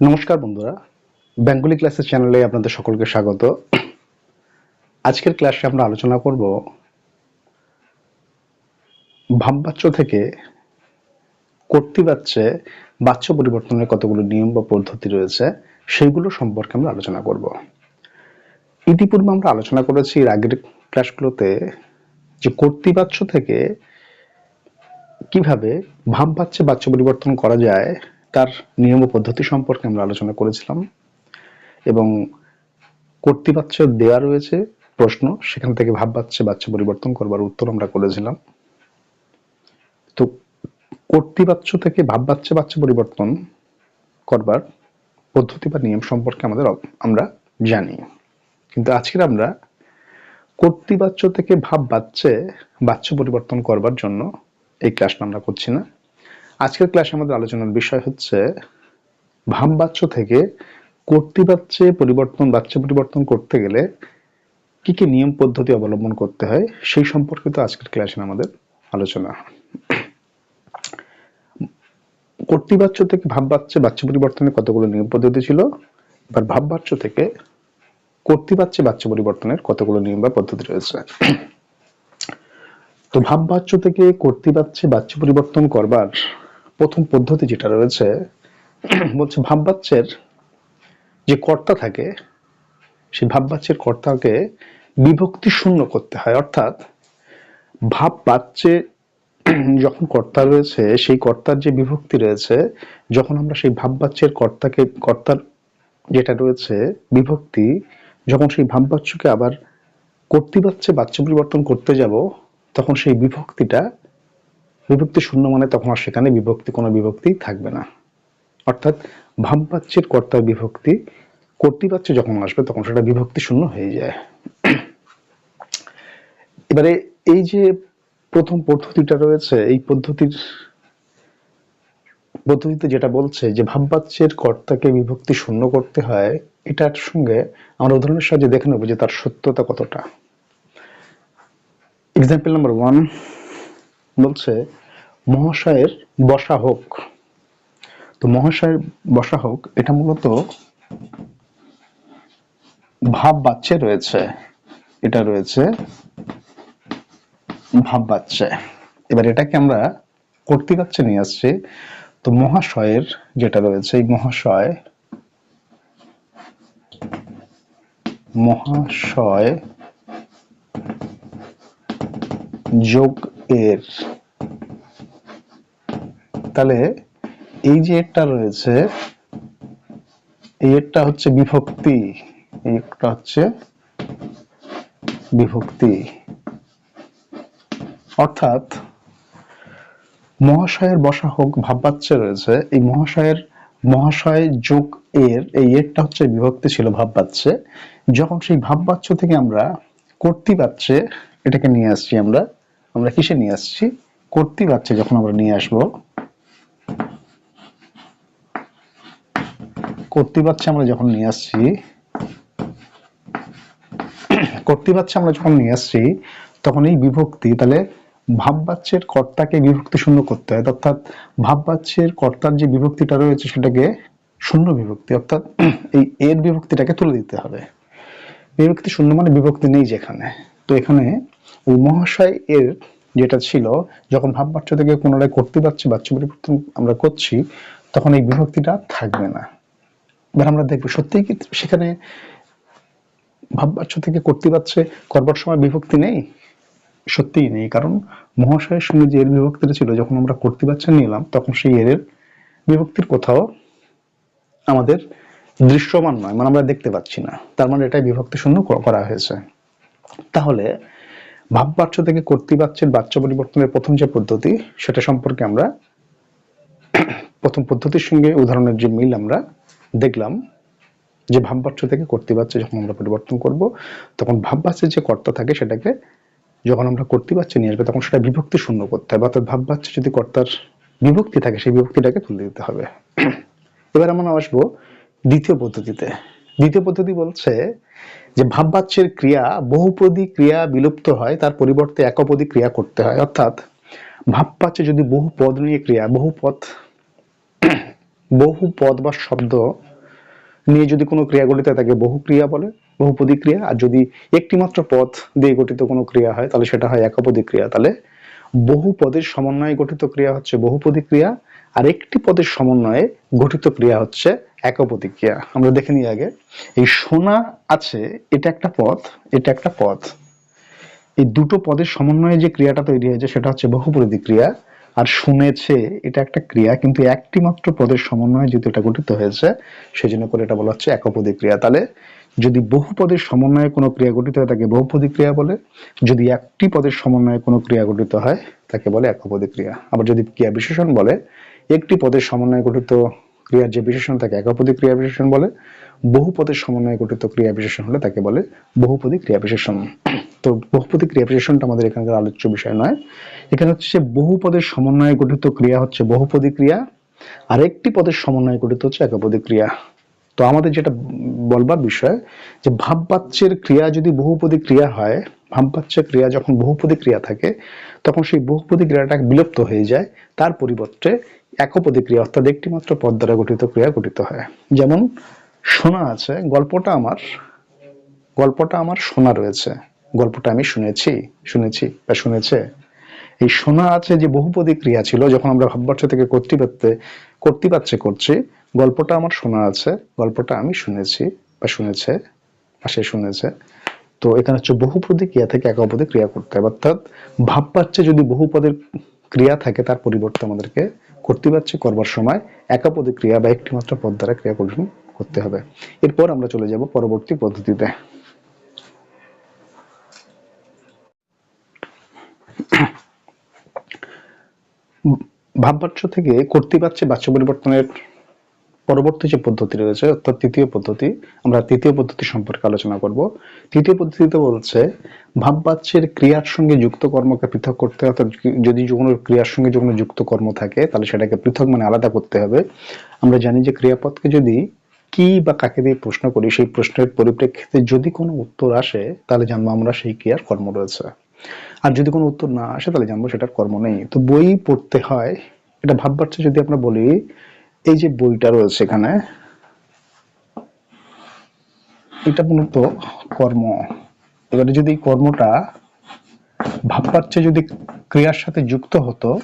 নমস্কার বন্ধুরা। বেঙ্গলি ক্লাসের চ্যানেলে আপনাদের সকলকে স্বাগত। আজকের ক্লাসে আমরা আলোচনা করব ভাববাচ্য থেকে কর্তৃবাচ্যে বাচ্য পরিবর্তনের কতগুলো নিয়ম বা পদ্ধতি রয়েছে সেইগুলো সম্পর্কে আমরা আলোচনা করব। ইতিপূর্বে আমরা আলোচনা করেছি এর আগের ক্লাসগুলোতে যে কর্তৃবাচ্য থেকে কীভাবে ভাববাচ্যে বাচ্য পরিবর্তন করা যায় তার নিয়ম পদ্ধতি সম্পর্কে আমরা আলোচনা করেছিলাম। এবং কর্তৃবাচ্য দেওয়া রয়েছে প্রশ্ন, সেখান থেকে ভাব বাচ্চা বাচ্চা পরিবর্তন করবার উত্তর আমরা করেছিলাম। তো কর্তৃবাচ্য থেকে ভাব বাচ্চা বাচ্চা পরিবর্তন করবার পদ্ধতি বা নিয়ম সম্পর্কে আমাদের আমরা জানি। কিন্তু আজকের আমরা কর্তৃবাচ্য থেকে ভাব বাচ্চে বাচ্চ পরিবর্তন করবার জন্য এই ক্লাসটা আমরা করছি না। আজকের ক্লাসে আমাদের আলোচনার বিষয় হচ্ছে, ভাববাচ্য থেকে কর্তৃবাচ্যে পরিবর্তন বাচ্চা পরিবর্তন করতে গেলে কি কি নিয়ম পদ্ধতি অবলম্বন করতে হয়, সেই সম্পর্কিত আজকের ক্লাসে আমাদের আলোচনা। কর্তৃবাচ্য থেকে ভাববাচ্যে বাচ্চা পরিবর্তনের কতগুলো নিয়ম পদ্ধতি ছিল? এবার ভাববাচ্য থেকে কর্তৃবাচ্যে বাচ্চা পরিবর্তনের কতগুলো নিয়ম বা পদ্ধতি রয়েছে? তো ভাব ভাববাচ্য থেকে কর্তৃবাচ্যে, বাচ্য পরিবর্তন করবার প্রথম পদ্ধতি যেটা রয়েছে, বলছে ভাববাচ্যের যে কর্তা থাকে, সেই ভাববাচ্যের কর্তাকে বিভক্তি শূন্য করতে হয়। অর্থাৎ ভাব বাচ্যে যখন কর্তা রয়েছে, সেই কর্তার যে বিভক্তি রয়েছে, যখন আমরা সেই ভাব ভাববাচ্যের কর্তাকে, কর্তার যেটা রয়েছে, বিভক্তি, যখন সেই ভাববাচ্যকে আবার কর্তৃবাচ্যে বাচ্য পরিবর্তন করতে যাব, তখন সেই বিভক্তিটা বিভক্তি শূন্য মানে তখন আর সেখানে বিভক্তি, কোনো বিভক্তি থাকবে না। অর্থাৎ ভাববাচ্যের কর্তার বিভক্তি, কর্তৃবাচ্যে যখন আসবে তখন সেটা বিভক্তি শূন্য হয়ে যায়। এবারে এই যে প্রথম পদ্ধতিটা রয়েছে, এই পদ্ধতির, পদ্ধতিতে যেটা বলছে যে ভাববাচ্যের কর্তাকে বিভক্তি শূন্য করতে হয়, এটার সঙ্গে আমরা উদাহরণের সাহায্যে দেখে নেব যে তার সত্যতা কতটা। এক্সাম্পল নাম্বার ওয়ান বলছে মহাশয়ের বসা হোক। তো মহাশয়ের বসা হোক, এটা মূলত ভাব বাচ্চে রয়েছে। এটা রয়েছে ভাব বাচ্চে এবার এটাকে আমরা কর্তৃবাচ্যে নিয়ে আসছি। তো মহাশয়ের যেটা রয়েছে, এই মহাশয় মহাশয় যোগ এর তাহলে এই যে এরটা রয়েছে, এই এরটা হচ্ছে বিভক্তি, এই একটা হচ্ছে বিভক্তি। অর্থাৎ মহাশয়ের বসা হোক, ভাববাচ্যে রয়েছে, এই মহাশয়ের, মহাশয় যোগ এর, এই এরটা হচ্ছে বিভক্তি ছিল ভাববাচ্যে। যখন সেই ভাববাচ্য থেকে আমরা কর্তৃবাচ্যে এটাকে নিয়ে আসছি আমরা আমরা কিসে নিয়ে আসছি? কর্তৃবাচ্যে যখন আমরা নিয়ে আসব কর্তৃবাচ্যে আমরা যখন নিয়ে আসছি কর্তৃবাচ্যে আমরা যখন নিয়ে আসছি, তখন এই বিভক্তি, তাহলে ভাববাচ্যের কর্তাকে বিভক্তি শূন্য করতে হয়। অর্থাৎ ভাববাচ্যের কর্তার যে বিভক্তিটা রয়েছে, সেটাকে শূন্য বিভক্তি, অর্থাৎ এই এর বিভক্তিটাকে তুলে দিতে হবে। বিভক্তি শূন্য মানে বিভক্তি নেই যেখানে। তো এখানে ওই মহাশয় এর যেটা ছিল, যখন ভাববাচ্য থেকে পুনরায় কর্তৃবাচ্য বাচ্য পরিবর্তন আমরা করছি, তখন এই বিভক্তিটা থাকবে না। এবার আমরা দেখব সত্যিই কি সেখানে ভাববাচ্য থেকে কর্তৃবাচ্যে করবার সময় বিভক্তি নেই? সত্যিই নেই, কারণ মহাশয়ের সঙ্গে যে এর বিভক্তিটা ছিল, যখন আমরা কর্তৃবাচ্য নিলাম, তখন সেই এর বিভক্তির কোথাও আমাদের দৃশ্যমান নয় মানে আমরা দেখতে পাচ্ছি না। তার মানে এটাই বিভক্তি শূন্য করা হয়েছে। তাহলে ভাববাচ্য থেকে কর্তৃবাচ্যের বাচ্য পরিবর্তনের প্রথম যে পদ্ধতি, সেটা সম্পর্কে আমরা প্রথম পদ্ধতির সঙ্গে উদাহরণের যে মিল আমরা দেখলাম যে ভাববাচ্য থেকে কর্তৃবাচ্য যখন আমরা পরিবর্তন করব, তখন ভাববাচ্যের যে কর্তা থাকে সেটাকে যখন আমরা কর্তৃবাচ্য নিয়ে আসবে, তখন সেটা বিভক্তি শূন্য করতে হবে। অর্থাৎ ভাববাচ্য যদি কর্তার বিভক্তি থাকে, সেই বিভক্তিটাকে তুলে দিতে হবে। এবার আমরা আসব দ্বিতীয় পদ্ধতিতে। দ্বিতীয় পদ্ধতি বলছে যে ভাববাচ্যের ক্রিয়া, বহুপদী ক্রিয়া বিলুপ্ত হয়, তার পরিবর্তে একপদী ক্রিয়া করতে হয়। অর্থাৎ ভাববাচ্যে যদি বহু পদ নিয়ে ক্রিয়া বহু পদ বহু পদ বা শব্দ নিয়ে যদি কোনো ক্রিয়া গঠিত হয় তাকে বহু ক্রিয়া বলে বহুপদী ক্রিয়া আর যদি একটি মাত্র পদ দিয়ে গঠিত কোনো ক্রিয়া হয়, তাহলে সেটা হয় একপদী ক্রিয়া তাহলে বহু পদের সমন্বয়ে গঠিত ক্রিয়া হচ্ছে বহুপদী ক্রিয়া আর একটি পদের সমন্বয়ে গঠিত ক্রিয়া হচ্ছে একপদী ক্রিয়া আমরা দেখে নিই আগে। এই সোনা আছে, এটা একটা পদ, এটা একটা পদ। এই দুটো পদের সমন্বয়ে যে ক্রিয়াটা তৈরি হয়েছে, সেটা হচ্ছে বহুপদী ক্রিয়া আর শুনেছে এটা একটা ক্রিয়া, কিন্তু একটি মাত্র পদের সমন্বয়ে যেহেতু এটা গঠিত হয়েছে সেই জন্য করে এটা বলা হচ্ছে একপদী ক্রিয়া। তাহলে যদি বহু পদের সমন্বয়ে কোনো ক্রিয়া গঠিত হয়, তাকে বহুপদী ক্রিয়া বলে। যদি একটি পদের সমন্বয়ে কোনো ক্রিয়া গঠিত হয়, তাকে বলে একপদী ক্রিয়া। আবার যদি ক্রিয়া বিশেষণ বলে, একটি পদের সমন্বয়ে গঠিত ক্রিয়ার যে বিশেষণ তাকে একপদী ক্রিয়া বিশেষণ বলে বহু পদের সমন্বয়ে গঠিত ক্রিয়া বিশেষণ হলে তাকে বলে বহুপদী ক্রিয়া বিশেষণ। তো বহুপদী ক্রিয়া বিশেষণটা আমাদের এখানকার আলোচ্য বিষয় নয়। এখানে হচ্ছে বহু পদের সমন্বয়ে গঠিত ক্রিয়া হচ্ছে বহুপদী ক্রিয়া আর একটি পদের সমন্বয়ে গঠিত হচ্ছে একপদী ক্রিয়া। তো আমাদের যেটা বলবার বিষয়, যে ভাববাচ্যের ক্রিয়া যদি বহুপদী ক্রিয়া হয়, ভাববাচ্যের ক্রিয়া যখন বহুপদী ক্রিয়া থাকে তখন সেই বহুপদী ক্রিয়াটা বিলুপ্ত হয়ে যায়। তার পরিবর্তে একপদী ক্রিয়া অর্থাৎ একটি মাত্র পদ দ্বারা গঠিত ক্রিয়া গঠিত হয়। যেমন শোনা আছে, গল্পটা আমার গল্পটা আমার শোনা রয়েছে। গল্পটা আমি শুনেছি শুনেছি বা শুনেছে। এই শোনা আছে যে বহুপদী ক্রিয়া ছিল, যখন আমরা ভাববাচ্য থেকে কর্তৃপাত্যে কর্তৃপাচ্ছে করছি, গল্পটা আমার শোনা আছে, গল্পটা আমি শুনেছি বা শুনেছে বা সে শুনেছে। তো এখানে হচ্ছে বহুপদী ক্রিয়া থেকে একপদী ক্রিয়া করতে হবে অর্থাৎ ভাববাচ্যে যদি বহুপদের ক্রিয়া থাকে, তার পরিবর্তে আমাদেরকে কর্তৃপাচ্ছে করবার সময় একাপদী ক্রিয়া বা একটি মাত্র পদ দ্বারা ক্রিয়া গঠন করতে হবে। এরপর আমরা চলে যাব পরবর্তী পদ্ধতিতে। ভাববাচ্য থেকে কর্তৃবাচ্যে বাচ্য পরিবর্তনের পরবর্তী যে পদ্ধতি রয়েছে, অর্থাৎ তৃতীয় পদ্ধতি, আমরা তৃতীয় পদ্ধতি সম্পর্কে আলোচনা করব। তৃতীয় পদ্ধতিতে বলছে, ভাববাচ্যের ক্রিয়ার সঙ্গে যুক্ত কর্মকে পৃথক করতে, অর্থাৎ যদি কোনো ক্রিয়ার সঙ্গে কোনো যুক্ত কর্ম থাকে, তাহলে সেটাকে পৃথক মানে আলাদা করতে হবে। আমরা জানি যে ক্রিয়াপদকে যদি কি বা কাকে দিয়ে প্রশ্ন করি, সেই প্রশ্নের পরিপ্রেক্ষিতে যদি কোনো উত্তর আসে, তাহলে জানব আমরা সেই ক্রিয়ার কর্ম রয়েছে। আর যদি কোনো উত্তর না আসে, তাহলে জানব সেটার কর্ম নেই। তো বই পড়তে হয়, এটা ভাববাচ্য যদি আমরা বলি এই যে বইটা রয়েছে এখানে, এটা মূলত কর্ম। এবারে যদি কর্মটা ভাববাচ্যে যদি ক্রিয়ার সাথে যুক্ত হতো,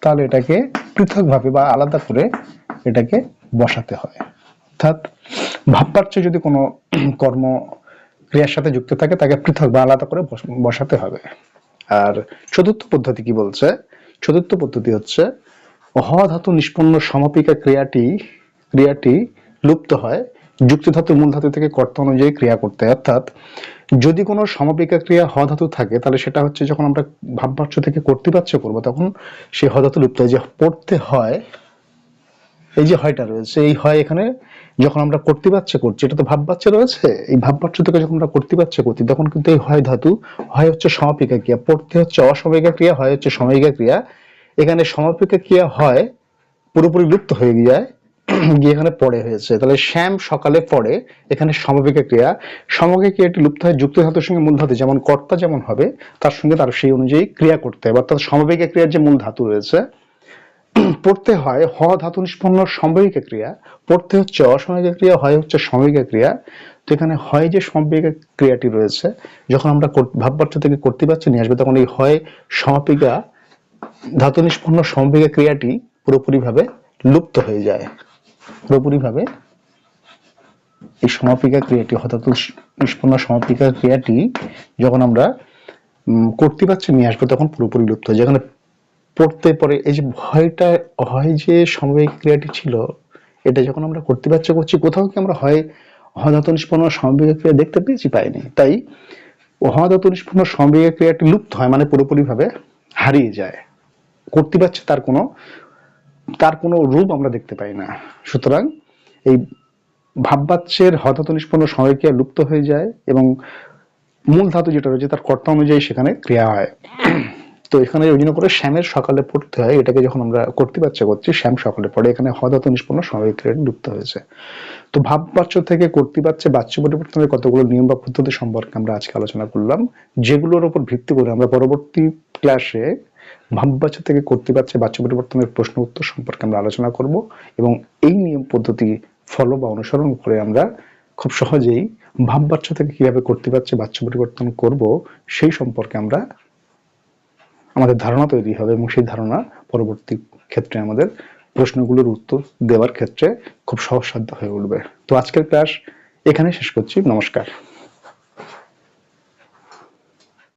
তাহলে এটাকে পৃথকভাবে বা আলাদা করে এটাকে বসাতে হয়। অর্থাৎ ভাববাচ্য যদি কোনো কর্ম ক্রিয়ার সাথে যুক্ত থাকে, তাকে পৃথক বা আলাদা করে বস- বসাতে হবে। আর চতুর্থ পদ্ধতি কি বলছে? চতুর্থ পদ্ধতি হচ্ছে হ ধাতু নিষ্পন্ন সমাপিকা ক্রিয়াটি ক্রিয়াটি লুপ্ত হয় যুক্তি ধাতু মূল ধাতু থেকে কর্তা অনুযায়ী ক্রিয়া করতে। অর্থাৎ যদি কোনো সমাপিকা ক্রিয়া হ ধাতু থাকে, তাহলে সেটা হচ্ছে যখন আমরা ভাববাচ্য থেকে কর্তৃপাচ্য করব, তখন সেই হ ধাতু লুপ্ত হয়। যে পড়তে হয়, এই যে হয়টা রয়েছে, এই হয় এখানে যখন আমরা কর্তৃপাচ্য করছি, এটা তো ভাববাচ্য রয়েছে? এই ভাববাচ্য থেকে যখন আমরা কর্তৃপাচ্য করছি, তখন কিন্তু এই হয় ধাতু, হয় হচ্ছে সমাপিকা ক্রিয়া। পড়তে হচ্ছে অসমাপিকা ক্রিয়া, হয় হচ্ছে সমাপিকা ক্রিয়া। এখানে সমাপিকা ক্রিয়া হয়, পুরোপুরি লুপ্ত হয়ে যায়, গিয়ে এখানে পড়ে হয়েছে। তাহলে শ্যাম সকালে পড়ে, এখানে সমাপিকা ক্রিয়া। সমাপিকা ক্রিয়াটি লুপ্ত হয় যুক্ত ধাতুর সঙ্গে মূল ধাতু, যেমন কর্তা যেমন হবে, তার সঙ্গে তার সেই অনুযায়ী ক্রিয়া করতে হবে অর্থাৎ সমাপিকা ক্রিয়ার যে মূল ধাতু রয়েছে, পড়তে হয় হ ধাতু নিষ্পন্ন সম্ভাবিকা ক্রিয়া, পড়তে হচ্ছে অসমাবিকা ক্রিয়া, হয় হচ্ছে সাময়িকা ক্রিয়া। তো এখানে হয় যে সম্ভাবিকা ক্রিয়াটি রয়েছে, যখন আমরা ভাববাচ্য থেকে কর্তৃপাচ্য নিয়ে আসবে, তখন এই হয় সমাপিকা ধাতু নিষ্পন্ন সম্ভাবিকা ক্রিয়াটি পুরোপুরিভাবে লুপ্ত হয়ে যায়। পুরোপুরিভাবে এই সমাপিকা ক্রিয়াটি অর্থাৎ নিষ্পন্ন সমাপিকা ক্রিয়াটি যখন আমরা উম, কর্তৃপাচ্য নিয়ে আসব তখন পুরোপুরি লুপ্ত হয় যেখানে পড়তে পরে এই যে ভয়টা হয় যে সমবায়িক ক্রিয়াটি ছিল এটা যখন আমরা কর্তৃপাচ্য করছি কোথাও কি আমরা হয় অধাতু নিষ্পন্ন সমবায়িক ক্রিয়া দেখতে পেয়েছি? পাইনি। তাই অধাতু নিষ্পন্ন সমবায়িক ক্রিয়াটি লুপ্ত হয় মানে পুরোপুরিভাবে হারিয়ে যায়। কর্তৃপাচ্যে তার কোনো তার কোনো রূপ আমরা দেখতে পাই না। সুতরাং এই ভাববাচ্যের হধাতু নিষ্পন্ন ক্রিয়া লুপ্ত হয়ে যায় এবং মূল ধাতু যেটা রয়েছে তার কর্তা অনুযায়ী সেখানে ক্রিয়া হয়। তো এখানে ওই জন্য করে শ্যামের সকালে পড়তে হয়, এটাকে যখন আমরা কর্তৃবাচ্য করছি, শ্যাম সকালে পড়ে, এখানে হদাত নিষ্পন্ন স্বাভাবিক ক্রিয়াটি লুপ্ত হয়েছে। তো ভাববাচ্য থেকে কর্তৃবাচ্যে বাচ্য পরিবর্তনের কতগুলো নিয়ম বা পদ্ধতি সম্পর্কে আমরা আজকে আলোচনা করলাম, যেগুলোর উপর ভিত্তি করে আমরা পরবর্তী ক্লাসে ভাববাচ্য থেকে কর্তৃবাচ্যে বাচ্য পরিবর্তনের প্রশ্ন উত্তর সম্পর্কে আমরা আলোচনা করব এবং এই নিয়ম পদ্ধতি ফলো বা অনুসরণ করে আমরা খুব সহজেই ভাব বাচ্চা থেকে কীভাবে করতে পারছে বাচ্চা পরিবর্তন করব সেই সম্পর্কে আমরা আমাদের ধারণা তৈরি হবে এবং সেই ধারণা পরবর্তী ক্ষেত্রে আমাদের প্রশ্নগুলোর উত্তর দেওয়ার ক্ষেত্রে খুব সহজসাধ্য হয়ে উঠবে। তো আজকের ক্লাস এখানে শেষ করছি। নমস্কার।